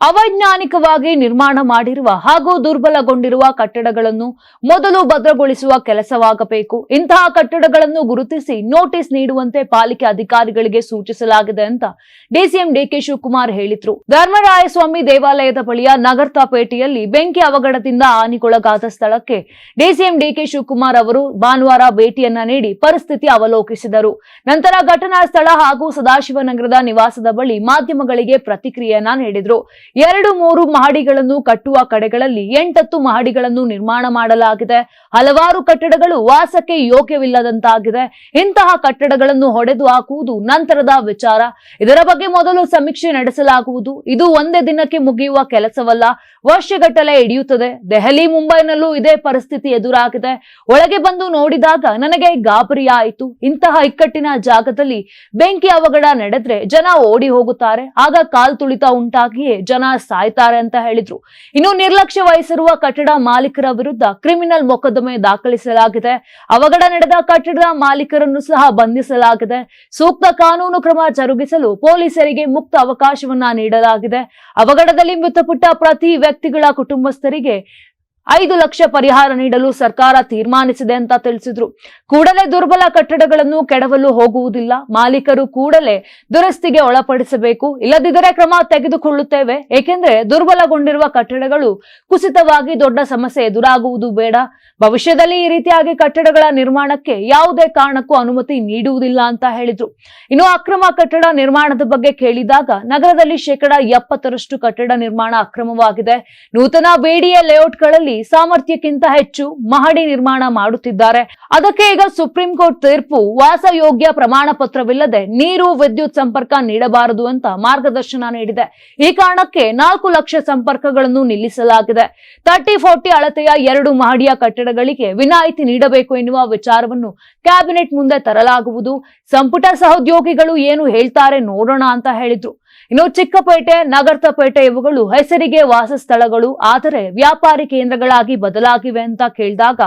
ಅವೈಜ್ಞಾನಿಕವಾಗಿ ನಿರ್ಮಾಣ ಮಾಡಿರುವ ಹಾಗೂ ದುರ್ಬಲಗೊಂಡಿರುವ ಕಟ್ಟಡಗಳನ್ನು ಮೊದಲು ಭದ್ರಗೊಳಿಸುವ ಕೆಲಸವಾಗಬೇಕು. ಇಂತಹ ಕಟ್ಟಡಗಳನ್ನು ಗುರುತಿಸಿ ನೋಟಿಸ್ ನೀಡುವಂತೆ ಪಾಲಿಕೆ ಅಧಿಕಾರಿಗಳಿಗೆ ಸೂಚಿಸಲಾಗಿದೆ ಅಂತ ಡಿಸಿಎಂ ಡಿಕೆ ಶಿವಕುಮಾರ್ ಹೇಳಿದ್ರು. ಧರ್ಮರಾಯಸ್ವಾಮಿ ದೇವಾಲಯದ ಬಳಿಯ ನಗರ್ತಾಪೇಟೆಯಲ್ಲಿ ಬೆಂಕಿ ಅವಘಡದಿಂದ ಹಾನಿಗೊಳಗಾದ ಸ್ಥಳಕ್ಕೆ ಡಿಸಿಎಂ ಡಿಕೆ ಶಿವಕುಮಾರ್ ಅವರು ಭಾನುವಾರ ಭೇಟಿಯನ್ನ ನೀಡಿ ಪರಿಸ್ಥಿತಿ ಅವಲೋಕಿಸಿದರು. ನಂತರ ಘಟನಾ ಸ್ಥಳ ಹಾಗೂ ಸದಾಶಿವನಗರದ ನಿವಾಸದ ಬಳಿ ಮಾಧ್ಯಮಗಳಿಗೆ ಪ್ರತಿಕ್ರಿಯೆಯನ್ನ ನೀಡಿದ್ರು. ಎರಡು ಮೂರು ಮಹಡಿಗಳನ್ನು ಕಟ್ಟುವ ಕಡೆಗಳಲ್ಲಿ ಎಂಟತ್ತು ಮಹಡಿಗಳನ್ನು ನಿರ್ಮಾಣ ಮಾಡಲಾಗಿದೆ. ಹಲವಾರು ಕಟ್ಟಡಗಳು ವಾಸಕ್ಕೆ ಯೋಗ್ಯವಿಲ್ಲದಂತಾಗಿದೆ. ಇಂತಹ ಕಟ್ಟಡಗಳನ್ನು ಹೊಡೆದು ಹಾಕುವುದು ನಂತರದ ವಿಚಾರ. ಇದರ ಬಗ್ಗೆ ಮೊದಲು ಸಮೀಕ್ಷೆ ನಡೆಸಲಾಗುವುದು. ಇದು ಒಂದೇ ದಿನಕ್ಕೆ ಮುಗಿಯುವ ಕೆಲಸವಲ್ಲ. ವರ್ಷಗಟ್ಟಲೆ ಹಿಡಿಯುತ್ತದೆ. ದೆಹಲಿ, ಮುಂಬೈನಲ್ಲೂ ಇದೇ ಪರಿಸ್ಥಿತಿ ಎದುರಾಗಿದೆ. ಒಳಗೆ ಬಂದು ನೋಡಿದಾಗ ನನಗೆ ಗಾಬರಿಯಾಯಿತು ಇಂತಹ ಇಕ್ಕಟ್ಟಿನ ಜಾಗದಲ್ಲಿ ಬೆಂಕಿ ಅವಘಡ ನಡೆದ್ರೆ ಜನ ಓಡಿ ಹೋಗುತ್ತಾರೆ. ಆಗ ಕಾಲ್ ತುಳಿತ ಉಂಟಾಗಿಯೇ ಸಾಯ್ತಾರೆ ಅಂತ ಹೇಳಿದ್ರು. ಇನ್ನು ನಿರ್ಲಕ್ಷ್ಯ ವಹಿಸಿರುವ ಕಟ್ಟಡ ಮಾಲೀಕರ ವಿರುದ್ಧ ಕ್ರಿಮಿನಲ್ ಮೊಕದ್ದಮೆ ದಾಖಲಿಸಲಾಗಿದೆ. ಅವಘಡ ನಡೆದ ಕಟ್ಟಡದ ಮಾಲೀಕರನ್ನು ಸಹ ಬಂಧಿಸಲಾಗಿದೆ. ಸೂಕ್ತ ಕಾನೂನು ಕ್ರಮ ಜರುಗಿಸಲು ಪೊಲೀಸರಿಗೆ ಮುಕ್ತ ಅವಕಾಶವನ್ನ ನೀಡಲಾಗಿದೆ. ಅವಘಡದಲ್ಲಿ ಮೃತಪಟ್ಟ ಪ್ರತಿ ವ್ಯಕ್ತಿಗಳ ಕುಟುಂಬಸ್ಥರಿಗೆ ಐದು ಲಕ್ಷ ಪರಿಹಾರ ನೀಡಲು ಸರ್ಕಾರ ತೀರ್ಮಾನಿಸಿದೆ ಅಂತ ತಿಳಿಸಿದ್ರು. ಕೂಡಲೇ ದುರ್ಬಲ ಕಟ್ಟಡಗಳನ್ನು ಕೆಡವಲು ಹೋಗುವುದಿಲ್ಲ. ಮಾಲೀಕರು ಕೂಡಲೇ ದುರಸ್ತಿಗೆ ಒಳಪಡಿಸಬೇಕು. ಇಲ್ಲದಿದ್ದರೆ ಕ್ರಮ ತೆಗೆದುಕೊಳ್ಳುತ್ತೇವೆ. ಏಕೆಂದರೆ ದುರ್ಬಲಗೊಂಡಿರುವ ಕಟ್ಟಡಗಳು ಕುಸಿತವಾಗಿ ದೊಡ್ಡ ಸಮಸ್ಯೆ ಎದುರಾಗುವುದು ಬೇಡ. ಭವಿಷ್ಯದಲ್ಲಿ ಈ ರೀತಿಯಾಗಿ ಕಟ್ಟಡಗಳ ನಿರ್ಮಾಣಕ್ಕೆ ಯಾವುದೇ ಕಾರಣಕ್ಕೂ ಅನುಮತಿ ನೀಡುವುದಿಲ್ಲ ಅಂತ ಹೇಳಿದ್ರು. ಇನ್ನು ಅಕ್ರಮ ಕಟ್ಟಡ ನಿರ್ಮಾಣದ ಬಗ್ಗೆ ಕೇಳಿದಾಗ ನಗರದಲ್ಲಿ ಶೇಕಡ ಎಪ್ಪತ್ತರಷ್ಟು ಕಟ್ಟಡ ನಿರ್ಮಾಣ ಅಕ್ರಮವಾಗಿದೆ. ನೂತನ ಬೇಡಿಯ ಲೇಔಟ್ಗಳಲ್ಲಿ ಸಾಮರ್ಥ್ಯಕ್ಕಿಂತ ಹೆಚ್ಚು ಮಹಡಿ ನಿರ್ಮಾಣ ಮಾಡುತ್ತಿದ್ದಾರೆ. ಅದಕ್ಕೆ ಈಗ ಸುಪ್ರೀಂ ಕೋರ್ಟ್ ತೀರ್ಪು ವಾಸಯೋಗ್ಯ ಪ್ರಮಾಣ ಪತ್ರವಿಲ್ಲದೆ ನೀರು ವಿದ್ಯುತ್ ಸಂಪರ್ಕ ನೀಡಬಾರದು ಅಂತ ಮಾರ್ಗದರ್ಶನ ನೀಡಿದೆ. ಈ ಕಾರಣಕ್ಕೆ ನಾಲ್ಕು ಲಕ್ಷ ಸಂಪರ್ಕಗಳನ್ನು ನಿಲ್ಲಿಸಲಾಗಿದೆ. ತರ್ಟಿ ಫೋರ್ಟಿ ಅಳತೆಯ ಎರಡು ಮಹಡಿಯ ಕಟ್ಟಡಗಳಿಗೆ ವಿನಾಯಿತಿ ನೀಡಬೇಕು ಎನ್ನುವ ವಿಚಾರವನ್ನು ಕ್ಯಾಬಿನೆಟ್ ಮುಂದೆ ತರಲಾಗುವುದು. ಸಂಪುಟ ಸಹೋದ್ಯೋಗಿಗಳು ಏನು ಹೇಳ್ತಾರೆ ನೋಡೋಣ ಅಂತ ಹೇಳಿದ್ರು. ಇನ್ನು ಚಿಕ್ಕಪೇಟೆ ನಗರ್ತಪೇಟೆ ಇವುಗಳು ಹೆಸರಿಗೆ ವಾಸಸ್ಥಳಗಳು. ಆದರೆ ವ್ಯಾಪಾರಿ ಕೇಂದ್ರಗಳಾಗಿ ಬದಲಾಗಿವೆ ಅಂತ ಕೇಳಿದಾಗ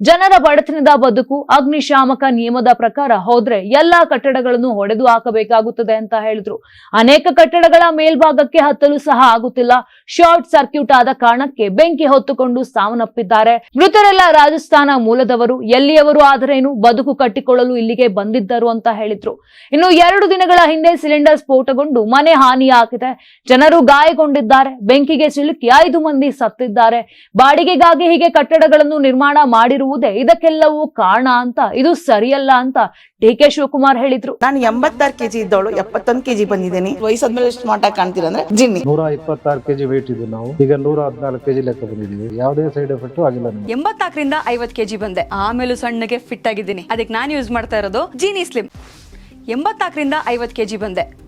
ಜನರ ಬಡತನದ ಬದುಕು, ಅಗ್ನಿಶಾಮಕ ನಿಯಮದ ಪ್ರಕಾರ ಹೋದ್ರೆ ಎಲ್ಲಾ ಕಟ್ಟಡಗಳನ್ನು ಹೊಡೆದು ಹಾಕಬೇಕಾಗುತ್ತದೆ ಅಂತ ಹೇಳಿದ್ರು. ಅನೇಕ ಕಟ್ಟಡಗಳ ಮೇಲ್ಭಾಗಕ್ಕೆ ಹತ್ತಲು ಸಹ ಆಗುತ್ತಿಲ್ಲ. ಶಾರ್ಟ್ ಸರ್ಕ್ಯೂಟ್ ಆದ ಕಾರಣಕ್ಕೆ ಬೆಂಕಿ ಹೊತ್ತುಕೊಂಡು ಸಾವನ್ನಪ್ಪಿದ್ದಾರೆ. ಮೃತರೆಲ್ಲ ರಾಜಸ್ಥಾನ ಮೂಲದವರು. ಎಲ್ಲಿಯವರು ಆದರೇನು? ಬದುಕು ಕಟ್ಟಿಕೊಳ್ಳಲು ಇಲ್ಲಿಗೆ ಬಂದಿದ್ದರು ಅಂತ ಹೇಳಿದ್ರು. ಇನ್ನು ಎರಡು ದಿನಗಳ ಹಿಂದೆ ಸಿಲಿಂಡರ್ ಸ್ಫೋಟಗೊಂಡು ಮನೆ ಹಾನಿಯಾಗಿದೆ. ಜನರು ಗಾಯಗೊಂಡಿದ್ದಾರೆ. ಬೆಂಕಿಗೆ ಸಿಲುಕಿ ಐದು ಮಂದಿ ಸತ್ತಿದ್ದಾರೆ. ಬಾಡಿಗೆಗಾಗಿ ಹೀಗೆ ಕಟ್ಟಡಗಳನ್ನು ನಿರ್ಮಾಣ ಮಾಡಿರುವುದೇ ಇದಕ್ಕೆಲ್ಲವೂ ಕಾರಣ ಅಂತ ಇದು ಸರಿಯಲ್ಲ ಅಂತ ಡಿ ಕೆ ಶಿವಕುಮಾರ್ ಹೇಳಿದ್ರು. ನಾನು ಎಂಬತ್ತಾರು ಕೆಜಿ ಇದ್ದವಳು ಎಪ್ಪತ್ತೊಂದು ಕೆಜಿ ಬಂದಿದ್ದೀನಿ. ವಯಸ್ಸಾದ್ಮೇಲೆ ಸ್ಮಾರ್ಟ್ ಆಗಿ ಕಾಣ್ತೀರ ಅಂದ್ರೆ ಜಿನ್ನಿ. ನೂರ ಇಪ್ಪತ್ತಾರು ಕೆಜಿ ವೇಟ್ ಇದ್ದು ನಾವು. ಈಗ ನೂರ ಹದಿನಾಲ್ಕು ಕೆಜಿ ಲೆಕ್ಕ ಬಂದಿದ್ದೀವಿ. ಯಾವುದೇ ಸೈಡ್ ಎಫೆಕ್ಟ್ ಆಗಿಲ್ಲ ನಮಗೆ. ಎಂಬತ್ನಾಲ್ಕರಿಂದ ಐವತ್ ಕೆಜಿ ಬಂದೆ. ಆಮೇಲೆ ಸಣ್ಣಗೆ ಫಿಟ್ ಆಗಿದ್ದೀನಿ. ಅದಕ್ಕೆ ನಾನು ಯೂಸ್ ಮಾಡ್ತಾ ಇರೋದು ಜೀನಿ ಸ್ಲಿಮ್ ಎಂಬತ್ನಾಲ್ಕರಿಂದ ಐವತ್ತು ಕೆಜಿ ಬಂದೆ.